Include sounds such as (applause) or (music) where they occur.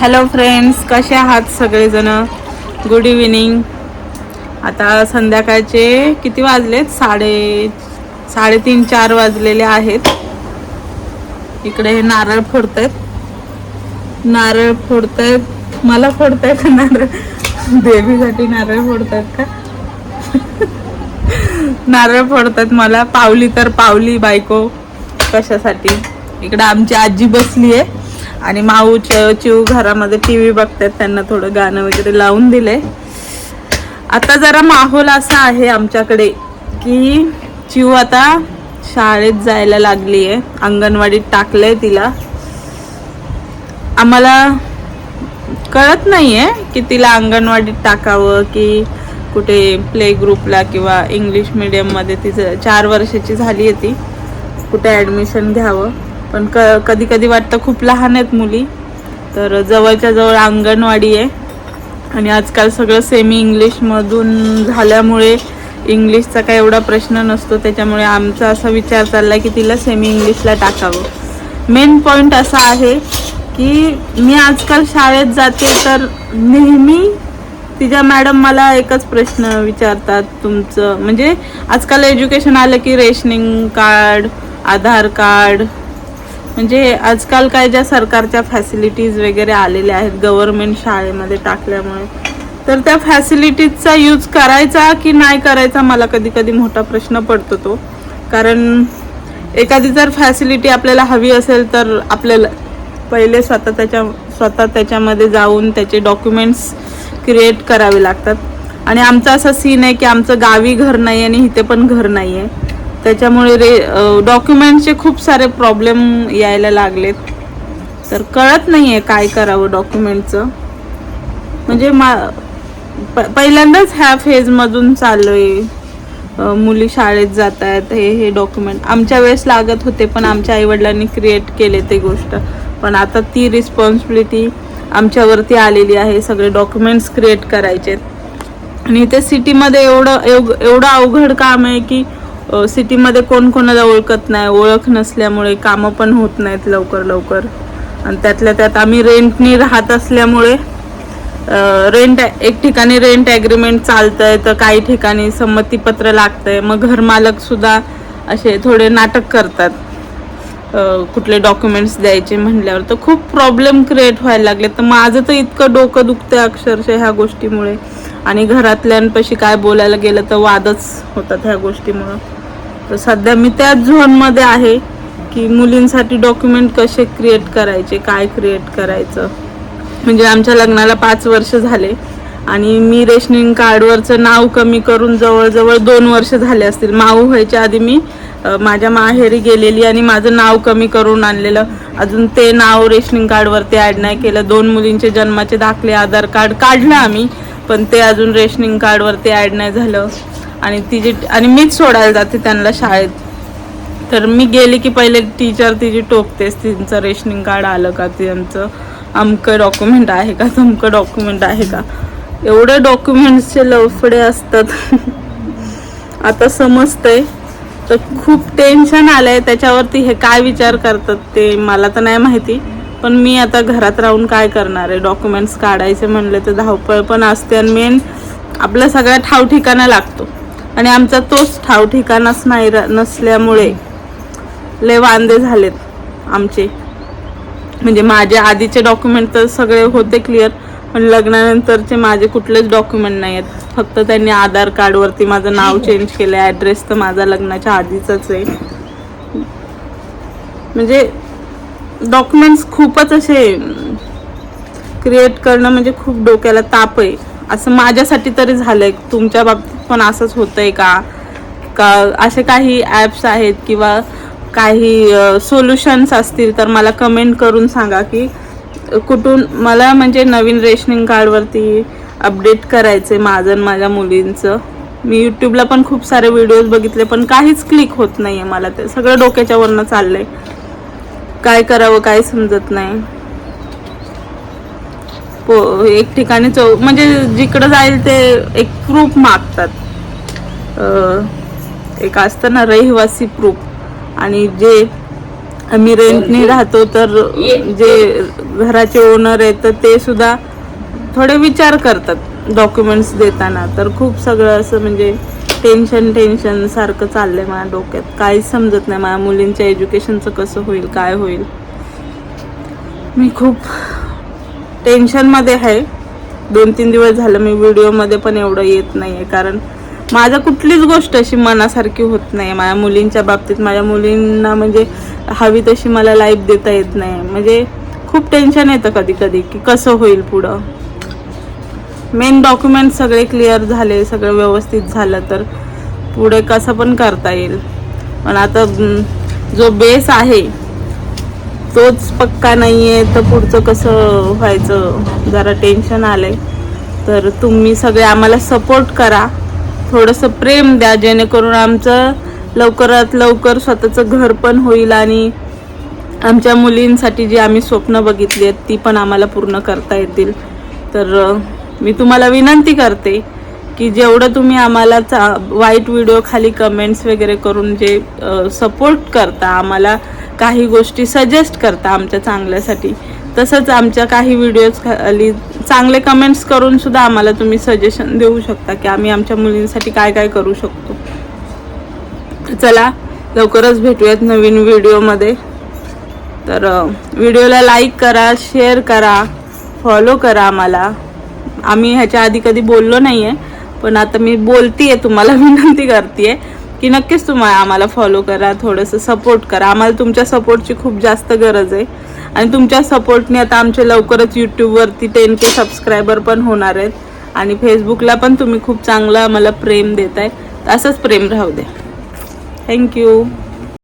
Hello friends कसे आहात सगळेजण? गुड इव्हिनिंग आता संध्याकाळचे किती वाजलेत? साडे साडेतीन चार वाजलेले आहेत. इकडे हे नारळ फोडत आहेत नारळ फोडत आहेत मला फोडत का नारळ? देवीसाठी नारळ फोडतायत का? नारळ फोडतात मला. पावली तर पावली बायको. कशासाठी? इकडे आमची आजी बसली आहे आणि माऊ चिव चिऊ घरामध्ये टी व्ही बघतात त्यांना थोडं गाणं वगैरे लावून दिले आता जरा माहोल असा आहे आमच्याकडे की चिऊ आता शाळेत जायला लागली आहे अंगणवाडीत टाकलंय तिला. आम्हाला कळत नाही आहे की तिला अंगणवाडीत टाकावं की कुठे प्ले ग्रुपला किंवा इंग्लिश मीडियममध्ये तिचं चार वर्षाची झाली आहे ती. कुठे ॲडमिशन घ्यावं. पण क कधी कधी वाटतं खूप लहान आहेत मुली तर जवळच्या जवळ अंगणवाडी आहे. आणि आजकाल सगळं सेमी इंग्लिशमधून झाल्यामुळे इंग्लिशचा काही एवढा प्रश्न नसतो त्याच्यामुळे आमचा असा विचार चालला की तिला सेमी इंग्लिशला टाकावं. मेन पॉईंट असा आहे की मी आजकाल शाळेत जाते तर नेहमी तिच्या मॅडम मला एकच प्रश्न विचारतात तुमचं म्हणजे आजकाल एज्युकेशन आलं की रेशनिंग कार्ड आधार कार्ड म्हणजे आजकाल काय ज्या सरकारच्या फॅसिलिटीज वगैरे आलेल्या आहेत गव्हर्नमेंट शाळेमध्ये टाकल्यामुळे तर त्या फॅसिलिटीजचा यूज करायचा की नाही करायचा मला कधी कधी मोठा प्रश्न पडतो तो. कारण एखादी जर फॅसिलिटी आपल्याला हवी असेल तर आपल्याला पहिले स्वतः त्याच्या स्वतः त्याच्यामध्ये जाऊन त्याचे डॉक्युमेंट्स क्रिएट करावे लागतात. आणि आमचा असा सीन आहे की आमचं गावी घर नाही आणि इथे पण घर नाही आहे त्याच्यामुळे रे डॉक्युमेंटचे खूप सारे प्रॉब्लेम यायला लागलेत. तर कळत नाही आहे काय करावं डॉक्युमेंटचं. म्हणजे मा प पहिल्यांदाच ह्या फेजमधून चाललो आहे मुली शाळेत जात आहेत हे हे डॉक्युमेंट. आमच्या वेळेस लागत होते पण आमच्या आईवडिलांनी क्रिएट केले ते गोष्ट. पण आता ती रिस्पॉन्सिबिलिटी आमच्यावरती आलेली आहे सगळे डॉक्युमेंट्स क्रिएट करायचे आणि इथे सिटीमध्ये एवढं एव एवढं अवघड काम आहे की सिटीमध्ये कोण कोणाला ओळखत नाही ओळख नसल्यामुळे कामं पण होत नाहीत लवकर लवकर. आणि त्यातल्या त्यात आम्ही रेंटनी राहत असल्यामुळे रेंट एक ठिकाणी रेंट ॲग्रीमेंट चालतं आहे तर काही ठिकाणी संमतीपत्र लागतं आहे मग घरमालकसुद्धा असे थोडे नाटक करतात. कुठले डॉक्युमेंट्स द्यायचे म्हणल्यावर. तर खूप प्रॉब्लेम क्रिएट व्हायला लागले. तर माझं तर इतकं डोकं दुखतंय अक्षरशः ह्या गोष्टीमुळे. आणि घरातल्यांपाशी काय बोलायला गेलं तर वादच होतात ह्या गोष्टीमुळं. तर सध्या मी त्याच झोनमध्ये आहे की मुलींसाठी डॉक्युमेंट कसे क्रिएट करायचे काय क्रिएट करायचं. म्हणजे आमच्या लग्नाला पाच वर्ष झाले आणि मी रेशनिंग कार्डवरचं नाव कमी करून जवळजवळ दोन वर्ष झाले असतील. माऊ व्हायच्या आधी मी माझ्या माहेरी गेलेली आणि माझं नाव कमी करून आणलेलं. अजून ते नाव रेशनिंग कार्डवरती ॲड नाही केलं. दोन मुलींचे जन्माचे दाखले आधार कार्ड काढलं आम्ही पण ते अजून रेशनिंग कार्डवरती ॲड नाही झालं. आणि तिची आणि मीच सोडायला जाते त्यांना शाळेत. तर मी गेले की पहिले टीचर तिची टोकतेस तिचं रेशनिंग कार्ड आलं का त्यांचं अमकं डॉक्युमेंट आहे का तुमकं डॉक्युमेंट आहे का? एवढे डॉक्युमेंट्सचे लफडे असतात. (laughs) आता समजतंय. तर खूप टेन्शन आलंय. त्याच्यावरती हे काय विचार करतात ते मला तर नाही माहिती. पण मी आता घरात राहून काय करणार आहे? डॉक्युमेंट्स काढायचे म्हणले तर धावपळ पण असते आणि मेन आपल्या सगळ्या ठाव ठिकाणा लागतो. आणि आमचा तोच ठाव ठिकाणाच नाही नसल्यामुळे लय वांदे झालेत आमचे. म्हणजे माझे आधीचे डॉक्युमेंट तर सगळे होते क्लिअर पण लग्नानंतरचे माझे कुठलेच डॉक्युमेंट नाही आहेत फक्त त्यांनी आधार कार्डवरती माझं नाव चेंज केलं आहे ॲड्रेस तर माझा लग्नाच्या आधीचाच आहे. म्हणजे डॉक्युमेंट्स खूपच असे क्रिएट करणं म्हणजे खूप डोक्याला ताप आहे. असं माझ्यासाठी तरी झालंय. तुमच्या बाबतीत पण असंच होतंय का? का असे काही ॲप्स आहेत किंवा काही सोल्युशन्स असतील तर मला कमेंट करून सांगा की कुठून मला म्हणजे नवीन रेशनिंग कार्डवरती अपडेट करायचे माझं आणि माझ्या मुलींचं. मी यूट्यूबला पण खूप सारे व्हिडिओज बघितले पण काहीच क्लिक होत नाही आहे मला. ते सगळं डोक्याच्या वरनं चाललंय. काय करावं काय समजत नाही. को एक ठिकाणी चौ म्हणजे जिकडं जाईल ते एक प्रूफ मागतात. एक असतं ना रहिवासी प्रूफ आणि जे आम्ही रेंटने राहतो तर जे घराचे ओनर आहेत तर ते सुद्धा थोडे विचार करतात डॉक्युमेंट्स देताना. तर खूप सगळं असं म्हणजे टेन्शन टेन्शन सारखं चाललंय माझ्या डोक्यात. काहीच समजत नाही. माझ्या मुलींच्या एज्युकेशनचं कसं होईल काय होईल. मी खूप टेन्शनमध्ये आहे. दोन तीन दिवस झालं मी व्हिडिओमध्ये पण एवढं येत नाही आहे कारण माझं कुठलीच गोष्ट अशी मनासारखी होत नाही माझ्या मुलींच्या बाबतीत माझ्या मुलींना म्हणजे हवी तशी मला लाईफ देता येत नाही. म्हणजे खूप टेन्शन येतं कधी कधी की कसं होईल पुढं. मेन डॉक्युमेंट सगळे क्लिअर झाले सगळं व्यवस्थित झालं तर पुढे कसं पण करता येईल. पण आता जो बेस आहे तोच पक्का नाही आहे तर पुढचं कसं व्हायचं? जरा टेन्शन आलंय. तर तुम्ही सगळे आम्हाला सपोर्ट करा. थोडंसं प्रेम द्या जेणेकरून आमचं लवकरात लवकर स्वतःचं घर पण होईल आणि आमच्या मुलींसाठी जी आम्ही स्वप्न बघितली आहेत ती पण आम्हाला पूर्ण करता येतील. तर मी तुम्हाला विनंती करते की जेवढं तुम्ही आम्हाला चा वाईट व्हिडिओ खाली कमेंट्स वगैरे करून जे सपोर्ट करता आम्हाला काही गोष्टी सजेस्ट करता आमच्या चांगल्यासाठी. तसंच आमच्या काही व्हिडिओज खाली चांगले कमेंट्स करून सुद्धा आम्हाला तुम्ही सजेशन देऊ शकता की आम्ही आमच्या मुलींसाठी काय काय करू शकतो. चला लवकरच भेटूयात नवीन व्हिडिओमध्ये तर व्हिडिओला लाईक करा शेअर करा फॉलो करा आम्हाला. आम्ही ह्याच्या आधी कधी बोललो नाही आहे पण आता मी बोलतीये तुम्हाला (laughs) विनंती करते आहे की नक्कीच तुम्हाला आम्हाला फॉलो करा थोडंसं सपोर्ट करा. आम्हाला तुमच्या सपोर्टची खूप जास्त गरज आहे. आणि तुमच्या सपोर्टने आता आमचे लवकरच यूट्यूबवरती टेन के सबस्क्रायबर पण होणार आहेत. आणि फेसबुकला पण तुम्ही खूप चांगलं आम्हाला प्रेम देत आहे असंच प्रेम राहू द्या. थँक्यू